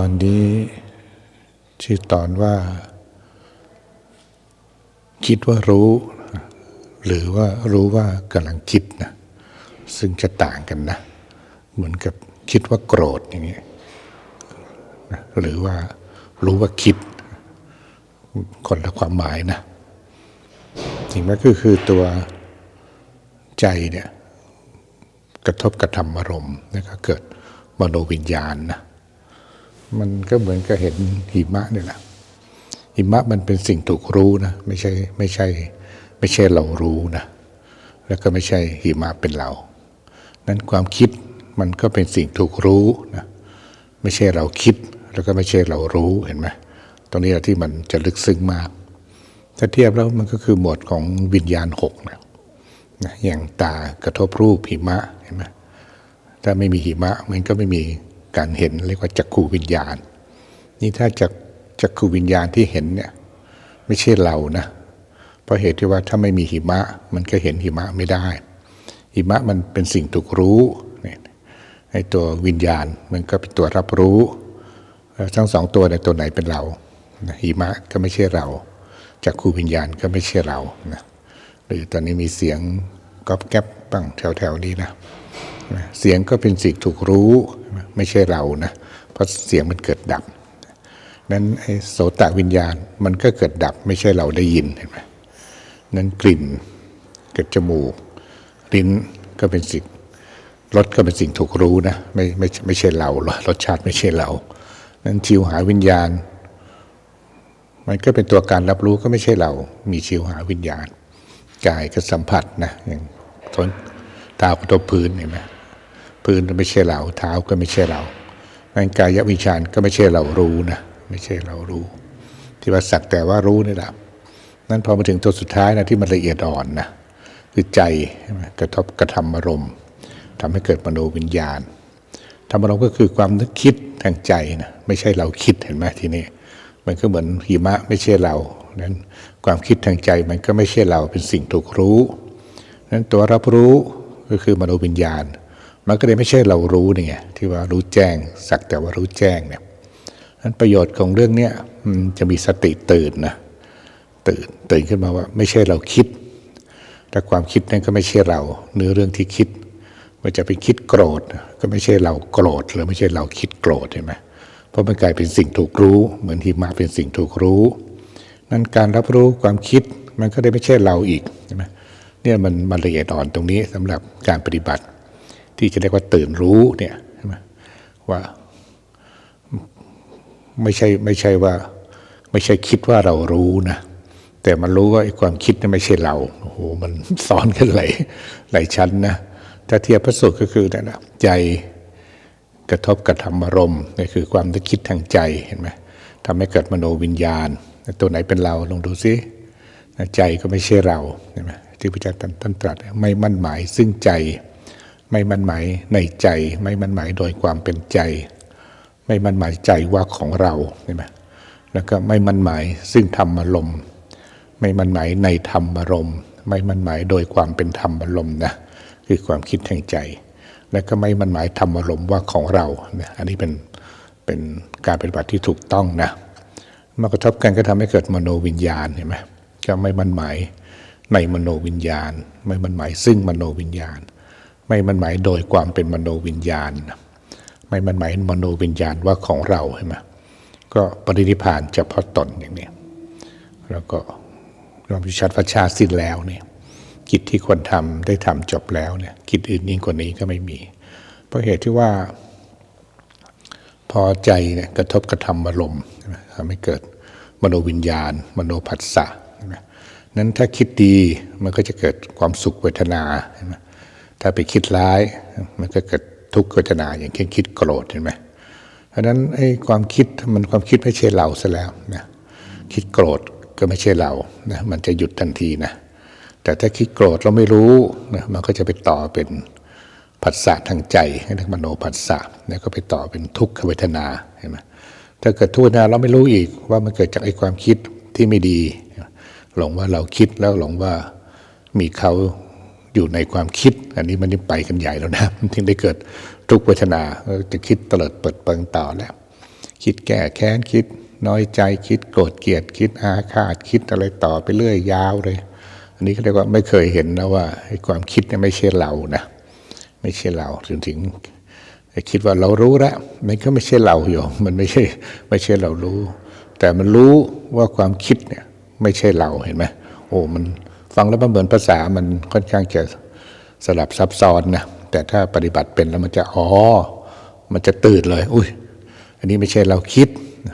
ตอนนี้ชื่อตอนว่า คิดว่ารู้ หรือว่ารู้ว่ากำลังคิดนะซึ่งจะต่างกันนะ เหมือนกับคิดว่าโกรธอย่างนี้นะหรือว่ารู้ว่าคิด คนละความหมายนะจริงไหมก็คือตัวใจเนี่ยกระทบกระทำอารมณ์แล้วก็เกิดมโนวิญญาณนะ มันก็เหมือนกับเห็นหิมะนี่แหละหิมะมันเป็นสิ่งถูกรู้นะ ไม่ใช่ไม่ใช่ไม่ใช่เรารู้นะ แล้วก็ไม่ใช่หิมะเป็นเรา นั้นความคิดมันก็เป็นสิ่งถูกรู้นะ ไม่ใช่เราคิด แล้วก็ไม่ใช่เรารู้เห็นไหมตรงนี้แหละที่มันจะลึกซึ้งมาก ถ้าเทียบแล้วมันก็คือหมวดของวิญญาณหกนะนะอย่างตากระทบรูปหิมะเห็นไหมถ้าไม่มีหิมะมันก็ไม่มี การเห็นเรียกว่าจักขูวิญญาณ นี่ถ้าจักจักขูวิญญาณที่เห็นเนี่ยไม่ใช่เรานะ เพราะเหตุที่ว่าถ้าไม่มีหิมะมันก็เห็นหิมะไม่ได้ หิมะมันเป็นสิ่งถูกรู้เนี่ยไอ้ตัววิญญาณมันก็เป็นตัวรับรู้แล้วทั้งสองตัวในตัวไหนเป็นเราหิมะก็ไม่ใช่เราจักขูวิญญาณก็ไม่ใช่เรานะหรือตอนนี้มีเสียงก๊อบแก๊บบ้างแถวๆนี้นะเสียงก็เป็นสิ่งถูกรู้ ไม่ใช่เรานะเพราะเสียงมันเกิดดับนั้นไอ้โสตวิญญาณมันก็เกิดดับไม่ใช่เราได้ยินเห็นไหมนั้นกลิ่นเกิดจมูกลิ้นก็เป็นสิ่งรสก็เป็นสิ่งถูกรู้นะไม่ไม่ไม่ใช่เรารสชาติไม่ใช่เรา นั้นชิวหาวิญญาณ มันก็เป็นตัวการรับรู้ก็ไม่ใช่เรา มีชิวหาวิญญาณกายก็สัมผัสนะอย่างทนเท้ากระทบพื้นเห็นไหม พื้นก็ไม่ใช่เราเท้าก็ไม่ใช่เราร่างกายวิญญาณก็ไม่ใช่เรารู้นะไม่ใช่เรารู้ ที่ว่าสักแต่ว่ารู้นี่แหละนั่นพอมาถึงตัวสุดท้ายนะที่มันละเอียดอ่อนนะคือใจใช่ไหมกระทบกระทำอารมณ์ทำให้เกิดมโนวิญญาณธรรมารมณ์ก็คือความนึกคิดทางใจนะไม่ใช่เราคิดเห็นไหมทีนี้มันก็เหมือนหิมะไม่ใช่เรานั้นความคิดทางใจมันก็ไม่ใช่เราเป็นสิ่งถูกรู้นั้นตัวรับรู้ก็คือมโนวิญญาณ มันก็เลยไม่ใช่เรารู้นี่ไงที่ว่ารู้แจ้ง สักแต่ว่ารู้แจ้งเนี่ยนั้นประโยชน์ของเรื่องเนี้ยจะมีสติตื่นนะตื่นตื่นขึ้นมาว่าไม่ใช่เราคิด แต่ความคิดนั้นก็ไม่ใช่เรา เนื้อเรื่องที่คิดมันจะไปคิดโกรธ ก็ไม่ใช่เราโกรธหรือไม่ใช่เราคิดโกรธเห็นไหมเพราะมันกลายเป็นสิ่งถูกรู้ เหมือนหิมะเป็นสิ่งถูกรู้ นั้นการรับรู้ความคิดมันก็ได้ไม่ใช่เราอีกใช่ไหมเนี่ยมันมันละเอียดอ่อนตรงนี้สำหรับการปฏิบัติ ที่จะเรียกว่าตื่นรู้เนี่ยใช่ไหมว่าไม่ใช่ไม่ใช่ว่า ไม่ใช่คิดว่าเรารู้นะแต่มันรู้ว่าไอ้ความคิดนี่ไม่ใช่เราโอ้โหมันซ้อนกันหลายหลายชั้นนะถ้าเทียบพระสูตรก็คือนั่นนะใจกระทบกระทำอารมณ์นี่คือความนึกคิดทางใจเห็นไหมทำให้เกิดมโนวิญญาณ ตัวไหนเป็นเราลองดูซิใจก็ไม่ใช่เราใช่ไหมที่พระเจ้าท่านตรัสไม่มั่นหมายซึ่งใจ ไม่มั่นหมายในใจไม่มั่นหมายโดยความเป็นใจ ไม่มั่นหมายใจว่าของเราใช่ไหมแล้วก็ไม่มั่นหมายซึ่งธรรมอารมณ์ไม่มั่นหมายในธรรมอารมณ์ไม่มั่นหมายโดยความเป็นธรรมอารมณ์นะคือความคิดทางใจ และก็ไม่มั่นหมายธรรมอารมณ์ว่าของเรานะอันนี้เป็นเป็นการปฏิบัติที่ถูกต้องนะมากระทบกันก็ทำให้เกิดมโนวิญญาณเห็นไหมก็ไม่มั่นหมายในมโนวิญญาณ ไม่มั่นหมายซึ่งมโนวิญญาณ ไม่มันหมายโดยความเป็นมโนวิญญาณ ไม่มันหมายมโนวิญญาณว่าของเราใช่ไหมก็ปรินิพานเฉพาะตนอย่างนี้แล้วก็ความพิชัดพระชาสิ้นแล้วเนี่ยกิจที่ควรทำได้ทำจบแล้วเนี่ยกิจอื่นยิ่งกว่านี้ก็ไม่มี เพราะเหตุที่ว่า พอใจเนี่ยกระทบกระทำอารมณ์ทำให้เกิดมโนวิญญาณ มโนผัสสะนั้นถ้าคิดดีมันก็จะเกิดความสุขเวทนาเห็นไหม ถ้าไปคิดร้าย มันก็เกิดทุกขเวทนาอย่างเช่นคิดโกรธเห็นไหมเพราะนั้นไอ้ความคิดมันความคิดไม่ใช่เราซะแล้วนะคิดโกรธก็ไม่ใช่เรานะมันจะหยุดทันทีนะแต่ถ้าคิดโกรธเราไม่รู้นะมันก็จะไปต่อเป็นผัสสะทางใจเรียกมโนผัสสะแล้วก็ไปต่อเป็นทุกขเวทนาเห็นไหมถ้าเกิดทุกขเวทนาเราไม่รู้อีกว่ามันเกิดจากไอ้ความคิดที่ไม่ดี หลงว่าเราคิดแล้วหลงว่ามีเขา อยู่ในความคิด อันนี้มันไปกันใหญ่แล้วนะถึงได้เกิดทุกเวทนาจะคิดเตลิดเปิดเปิงต่อแล้ว คิดแก้แค้นคิดน้อยใจคิดโกรธเกลียดคิดอาฆาตคิดอะไรต่อไปเรื่อยยาวเลย อันนี้ก็เรียกว่าไม่เคยเห็นนะว่าความคิดเนี่ยไม่ใช่เรานะไม่ใช่เราถึงถึงคิดว่าเรารู้แล้วมันก็ไม่ใช่เราโยมมันไม่ใช่ไม่ใช่เรารู้ แต่มันรู้ว่าความคิดเนี่ยไม่ใช่เราเห็นไหมโอ้มัน ฟังแล้วมันเหมือนภาษามันค่อนข้างจะสลับซับซ้อนนะแต่ถ้าปฏิบัติเป็นแล้วมันจะอ๋อมันจะตื่นเลย อุ้ยอันนี้ไม่ใช่เราคิด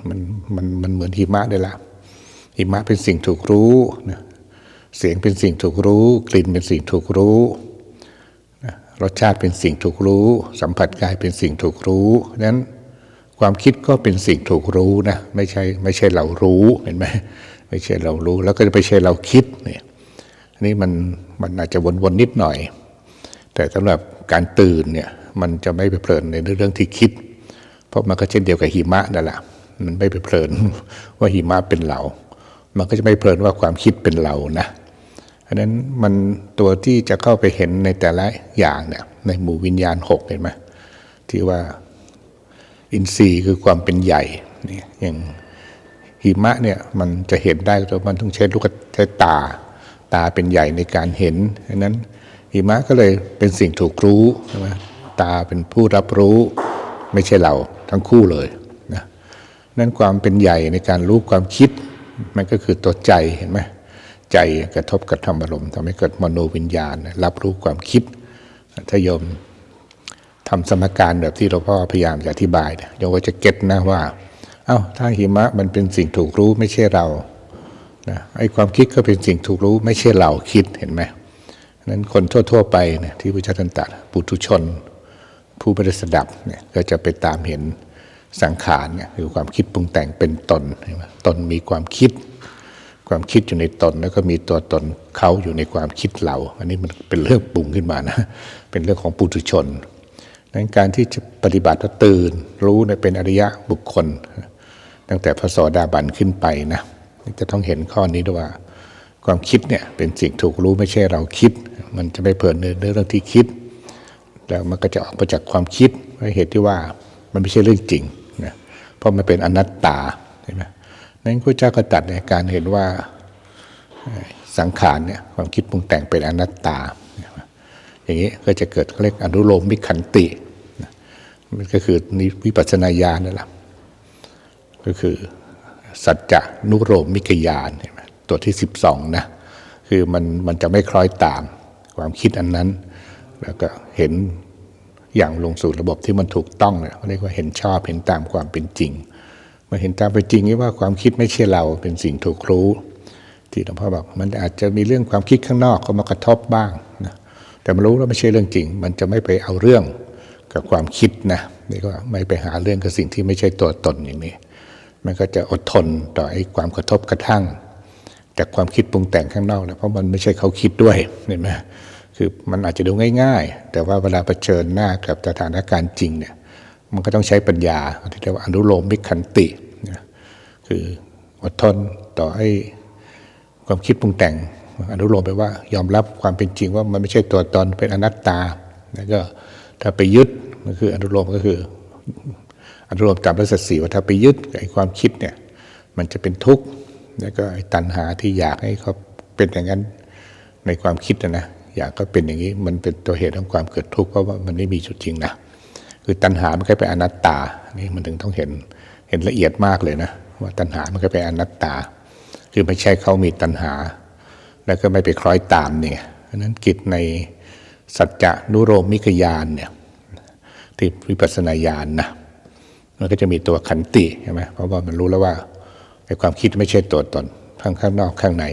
มันมันมันเหมือนหิมะได้ละหิมะเป็นสิ่งถูกรู้นะเสียงเป็นสิ่งถูกรู้ กลิ่นเป็นสิ่งถูกรู้นะรสชาติเป็นสิ่งถูกรู้ สัมผัสกายเป็นสิ่งถูกรู้นั้นความคิดก็เป็นสิ่งถูกรู้นะไม่ใช่ไม่ใช่เรารู้เห็นไหมไม่ใช่เรารู้ แล้วก็จะไม่ใช่เราคิด นี่มันมันอาจจะวนๆนิดหน่อย แต่สำหรับการตื่นเนี่ยมันจะไม่ไปเพลินในเรื่องที่คิด เพราะมันก็เช่นเดียวกับหิมะนั่นแหละมันไม่ไปเพลินว่าหิมะเป็นเรา มันก็จะไม่เพลินว่าความคิดเป็นเรานะเพราะนั้นมันตัวที่จะเข้าไปเห็นในแต่ละอย่างเนี่ยในหมู่วิญญาณหกเห็นไหมที่ว่าอินทรีย์คือความเป็นใหญ่นี่อย่างหิมะเนี่ยมันจะเห็นได้แต่มันต้องใช้ลูกใช้ตา ตาเป็นใหญ่ในการเห็นดังนั้นหิมะก็เลยเป็นสิ่งถูกรู้ใช่ไหมตาเป็นผู้รับรู้ไม่ใช่เราทั้งคู่เลยนะนั่นความเป็นใหญ่ในการรู้ความคิด มันก็คือตัวใจเห็นไหมใจกระทบกับธรรมอารมณ์ทำให้เกิดมโนวิญญาณ รับรู้ความคิดถ้ายมทำสมการแบบที่หลวงพ่อพยายามจะอธิบายนะยโยมก็จะเก็ตนะว่า เอา้าถ้าหิมะมันเป็นสิ่งถูกรู้ไม่ใช่เรา นะไอ้ความคิดก็เป็นสิ่งถูกรู้ไม่ใช่เราคิดเห็นไหมนั้นคนทั่ว ๆ ไปเนี่ยที่พระเจ้าท่านตรัสปุถุชน ผู้บริสดับเนี่ยก็จะไปตามเห็นสังขารเนี่ยคือความคิดปรุงแต่งเป็นตนตนมีความคิด ความคิดอยู่ในตนแล้วก็มีตัวตนเขาอยู่ในความคิดเรา อันนี้มันเป็นเรื่องปรุงขึ้นมานะเป็นเรื่องของปุถุชนนั้นการที่จะปฏิบัติตื่นรู้เนี่ยเป็นอริยะบุคคล ตั้งแต่พระโสดาบันขึ้นไปนะ จะต้องเห็นข้อนี้ด้วยว่า ความคิดเนี่ยเป็นสิ่งถูกรู้ไม่ใช่เราคิด มันจะไม่เพลินในเรื่องที่คิด แล้วมันก็จะออกมาจากความคิดเพราะเหตุที่ว่ามันไม่ใช่เรื่องจริงนะเพราะมันเป็นอนัตตาใช่ไหมนั้นพระเจ้าก็ตัดในการเห็นว่าสังขารเนี่ยความคิดปรุงแต่งเป็นอนัตตา อย่างนี้ก็จะเกิดเรียกอนุโลมมิขันติมันก็คือนิวิปัสสนาญาณนั่นแหละก็คือ สัจจะนุโรมิกญาณตัวที่ 12นะคือมันมันจะไม่คล้อยตามความคิดอันนั้น แล้วก็เห็นอย่างลงสู่ระบบที่มันถูกต้องเนี่ยเรียกว่าเห็นชอบเห็นตามความเป็นจริงมาเห็นตามเป็นจริงนี่ว่าความคิดไม่ใช่เราเป็นสิ่งถูกรู้ ที่หลวงพ่อบอกมันอาจจะมีเรื่องความคิดข้างนอกเข้ามากระทบบ้างนะแต่มันรู้ว่าไม่ใช่เรื่องจริง มันจะไม่ไปเอาเรื่องกับความคิดนะนี่ก็ไม่ไปหาเรื่องกับสิ่งที่ไม่ใช่ตัวตนอย่างนี้ มันก็จะอดทนต่อไอ้ความกระทบกระทั่ง จากความคิดปรุงแต่งข้างนอกนะเพราะมันไม่ใช่เขาคิดด้วยเห็นไหมคือมันอาจจะดูง่าย ๆ แต่ว่าเวลาเผชิญหน้ากับสถานการณ์จริงเนี่ยมันก็ต้องใช้ปัญญาที่เรียกว่าอนุโลมมิขันติคืออดทนต่อไอ้ความคิดปรุงแต่งอนุโลมไปว่ายอมรับความเป็นจริงว่ามันไม่ใช่ตัวตนเป็นอนัตตาแล้วก็ถ้าไปยึดมันคืออนุโลมก็คือ อนุโลมตามรัศสีว่าถ้าไปยึดไอ้ความคิดเนี่ยมันจะเป็นทุกข์แล้วก็ไอ้ตัณหาที่อยากให้เขาเป็นอย่างนั้นในความคิดนะนะอยากก็เป็นอย่างนี้มันเป็นตัวเหตุของความเกิดทุกข์เพราะว่ามันไม่มีจุดจริงนะคือตัณหามันก็เป็นอนัตตานี่มันถึงต้องเห็นเห็นละเอียดมากเลยนะว่าตัณหามันก็เป็นอนัตตา คือไม่ใช่เขามีตัณหา แล้วก็ไม่ไปคล้อยตามเนี่ยเพราะนั้นกิจในสัจจะนุโรมิกยานเนี่ยที่วิปัสสนาญาณนนะ มันก็จะมีตัวขันติใช่ไหมเพราะว่ามันรู้แล้วว่าไอ้ความคิดไม่ใช่ตัวตนข้างข้างนอกข้างใน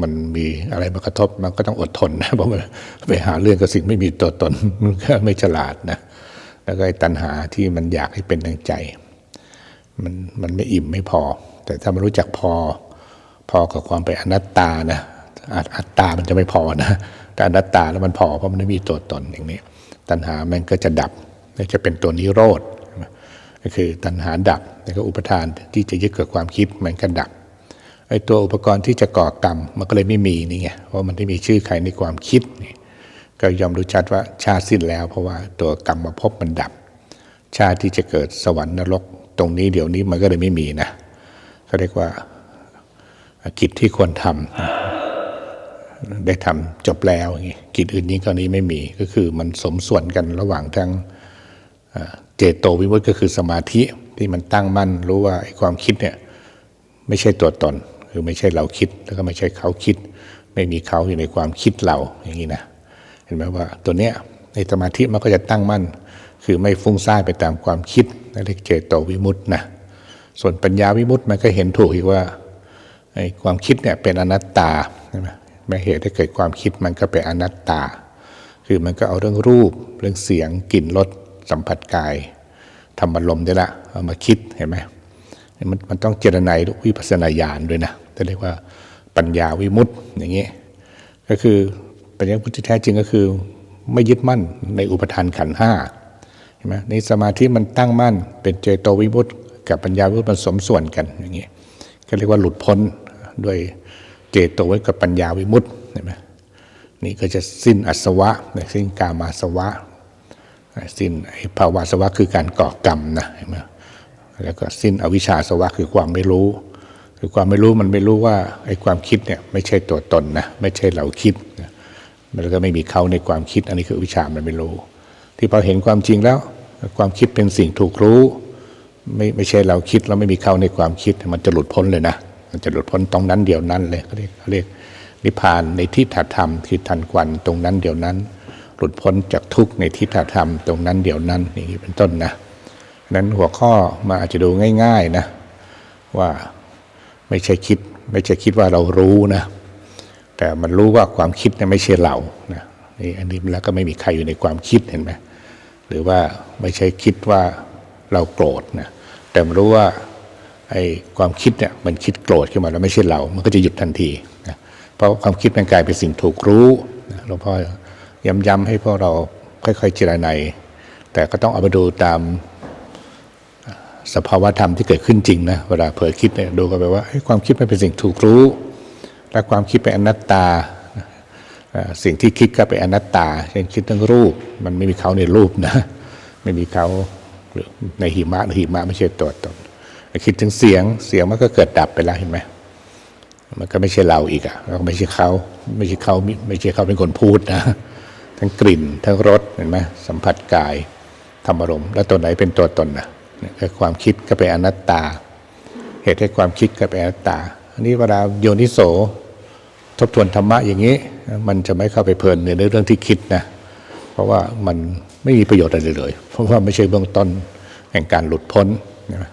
มันมีอะไรมากระทบมันก็ต้องอดทนนะเพราะมันไปหาเรื่องกับสิ่งไม่มีตัวตนมันก็ไม่ฉลาดนะแล้วก็ไอ้ตัณหาที่มันอยากให้เป็นทางใจ มันมันไม่อิ่มไม่พอ แต่ถ้ามันรู้จักพอพอกับความเป็นอนัตตานะอัตตามันจะไม่พอนะแต่อนัตตาแล้วมันพอเพราะมันไม่มีตัวตนอย่างนี้ ตัณหามันก็จะดับจะเป็นตัวนิโรธ ก็คือตัณหาดับแล้วก็อุปทานที่จะยึดกับความคิดมันก็ดับไอ้ตัวอุปกรณ์ที่จะก่อกรรมมันก็เลยไม่มีนี่ไงเพราะมันไม่มีชื่อใครในความคิดนี่ก็ยอมรู้ชัดว่าชาติสิ้นแล้ว เพราะว่าตัวกรรมมาพบมันดับ ชาติที่จะเกิดสวรรค์นรก ตรงนี้เดี๋ยวนี้มันก็เลยไม่มีนะเขาเรียกว่ากิจที่ควรทำได้ทำจบแล้วอย่างงี้กิจอื่นนี้กรณีไม่มีก็คือมันสมส่วนกันระหว่างทั้ง เจโตวิมุตติก็คือสมาธิที่มันตั้งมั่นรู้ว่าไอ้ความคิดเนี่ยไม่ใช่ตัวตน คือไม่ใช่เราคิดแล้วก็ไม่ใช่เขาคิด ไม่มีเขาอยู่ในความคิดเราอย่างนี้นะเห็นไหมว่าตัวเนี้ยในสมาธิมันก็จะตั้งมั่น คือไม่ฟุ้งซ่านไปตามความคิดนั่นเรียกเจโตวิมุตตินะส่วนปัญญาวิมุตติมันก็เห็นถูกอีกว่าไอ้ความคิดเนี่ยเป็นอนัตตาใช่ไหมแม้เหตุให้เกิดความคิดมันก็เป็นอนัตตา คือมันก็เอาเรื่องรูป เรื่องเสียงกลิ่นรส สัมผัสกายทำอารมณ์ได้ละเอามาคิดเห็นไหมมันมันต้องเจรไนวิปัสสนาญาณด้วยนะจะเรียกว่าปัญญาวิมุตติอย่างนี้ก็คือปัญญาพุทธิแท้จริงก็คือไม่ยึดมั่นในอุปทานขันห้าเห็นไหมในสมาธิมันตั้งมั่น เป็นเจโตวิมุตติกับปัญญาวิมุตติมันสมส่วนกันอย่างนี้ก็เรียกว่าหลุดพ้นด้วยเจโตไว้กับปัญญาวิมุตติเห็นไหมนี่ก็จะสิ้นอสวะสิ้นกามาสวะ สิ้นไอ้ภาวะสวะคือการก่อกรรมนะเห็นไหมแล้วก็สิ้นอวิชชาสวะคือความไม่รู้ คือความไม่รู้มันไม่รู้ว่าไอ้ความคิดเนี่ยไม่ใช่ตัวตนนะไม่ใช่เราคิดนะมันก็ไม่มีเขาในความคิด อันนี้คืออวิชชามันไม่รู้ ที่พอเห็นความจริงแล้ว ความคิดเป็นสิ่งถูกรู้ ไม่ไม่ใช่เราคิดแล้วไม่มีเขาในความคิดมันจะหลุดพ้นเลยนะมันจะหลุดพ้นตรงนั้นเดียวนั้นเลยเขาเรียกเขาเรียกนิพพานในทิฏฐธรรมคือทันควันตรงนั้นเดียวนั้น หลุดพ้นจากทุกข์ในทิฏฐธรรมตรงนั้นเดี๋ยวนั้นอย่างนี้เป็นต้นนะนั้นหัวข้อมาอาจจะดูง่าย ๆนะว่าไม่ใช่คิดไม่ใช่คิดว่าเรารู้นะแต่มันรู้ว่าความคิดเนี่ยไม่ใช่เรานะนี่อันนี้แล้วก็ไม่มีใครอยู่ในความคิดเห็นไหมหรือว่าไม่ใช่คิดว่าเราโกรธนะแต่มันรู้ว่าไอ้ความคิดเนี่ยมันคิดโกรธขึ้นมาแล้วไม่ใช่เรา มันก็จะหยุดทันทีนะเพราะความคิดมันกลายเป็นสิ่งถูกรู้หลวงพ่อ ย้ำๆให้พวกเราค่อยๆเจรไนยแต่ก็ต้องเอามาดูตามสภาวะธรรมที่เกิดขึ้นจริงนะเวลาเผลอคิดเนี่ยดูกันไปว่าความคิดไมันเป็นสิ่งถูกรู้ และความคิดเป็นอนัตตา สิ่งที่คิดก็เป็นอนัตตาเช่นคิดเรื่องรูป มันไม่มีเขาในรูปนะไม่มีเขาหรือในหิมะหิมะไม่ใช่ตัวตนคิดถึงเสียงเสียงมันก็เกิดดับไปแล้วเห็นไหมมันก็ไม่ใช่เราอีกอะแล้วก็ไม่ใช่เขาไม่ใช่เขาไม่ใช่เขาเป็นคนพูดนะ ทั้งกลิ่น ทั้งรสเห็นไหมสัมผัสกายธรรมารมณ์แล้วตัวไหนเป็นตัวตนนะเนี่ยคือความคิดก็เป็นอนัตตา เหตุให้ความคิดก็เป็นอนัตตา อันนี้เวลาโยนิโสทบทวนธรรมะอย่างนี้ มันจะไม่เข้าไปเพลินในเรื่องที่คิดนะ เพราะว่ามันไม่มีประโยชน์อะไรเลย เพราะว่าไม่ใช่เบื้องต้นแห่งการหลุดพ้นนะ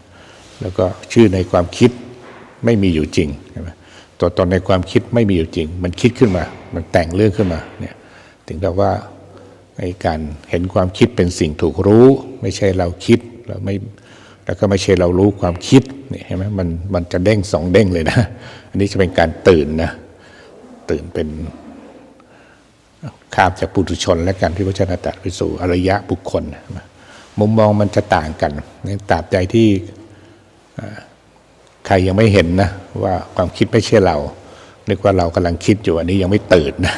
แล้วก็ชื่อในความคิดไม่มีอยู่จริงใช่ไหมตัวตนในความคิดไม่มีอยู่จริง มันคิดขึ้นมา มันแต่งเรื่องขึ้นมาเนี่ย ถึงกับว่าไอ้การเห็นความคิดเป็นสิ่งถูกรู้ ไม่ใช่เราคิดแล้วไม่แล้วก็ไม่ใช่เรารู้ความคิดเนี่ยเห็นไหมมันมันจะเด้งสองเด้งเลยนะ อันนี้จะเป็นการตื่นนะตื่นเป็นข้ามจากปุถุชนและการที่พระเจ้าตรัสไปสู่อริยะบุคคล มุมมองมันจะต่างกันในตราบใดที่ใครยังไม่เห็นนะว่าความคิดไม่ใช่เรา นึกว่าเรากำลังคิดอยู่อันนี้ยังไม่ตื่นนะ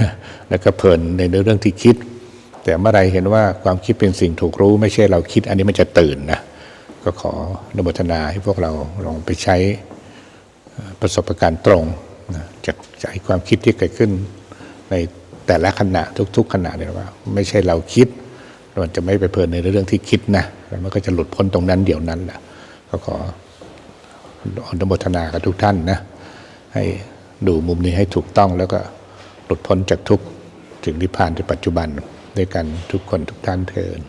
แล้วก็เพลินในเรื่องที่คิด แต่เมื่อไรเห็นว่าความคิดเป็นสิ่งถูกรู้ ไม่ใช่เราคิด อันนี้มันจะตื่นนะก็ขออนุโมทนาให้พวกเราลองไปใช้ประสบการณ์ตรงนะจากจากความคิดที่เกิดขึ้นในแต่ละขณะทุก ๆ ขณะเนี่ยว่า ไม่ใช่เราคิดมันจะไม่ไปเพลินในเรื่องที่คิดนะแล้วมันก็จะหลุดพ้นตรงนั้นเดี๋ยวนั้นแหละก็ขออนุโมทนากับทุกท่านนะให้ ดูมุมนี้ให้ถูกต้องแล้วก็หลุดพ้นจากทุกข์ถึงนิพพานในปัจจุบันด้วยกันทุกคนทุกท่านเทิน